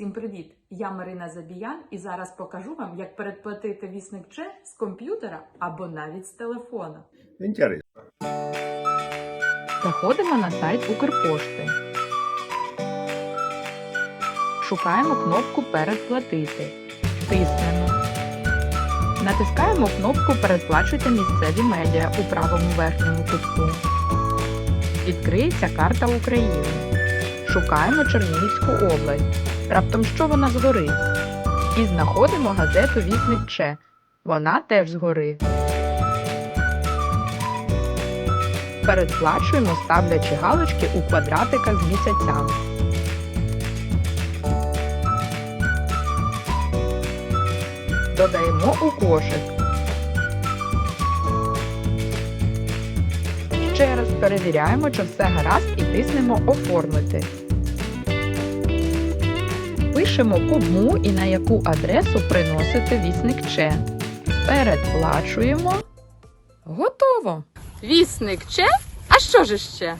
Всім привіт! Я Марина Забіян і зараз покажу вам, як передплатити вісник Че з комп'ютера або навіть з телефона. Інтересно. Заходимо на сайт Укрпошти. Шукаємо кнопку Передплатити. Тиснемо. Натискаємо кнопку Передплачуйте місцеві медіа у правому верхньому кутку. Відкриється карта України. Шукаємо Чернігівську область. Раптом що вона згорить. І знаходимо газету Вісник Че. Вона теж згорить. Передплачуємо, ставлячи галочки у квадратиках з місяцями. Додаємо у кошик. Ще раз перевіряємо, чи все гаразд і тиснемо Оформити. Пишемо кому і на яку адресу приносити вісник Че. Передплачуємо. Готово! Вісник Че? А що ж ще?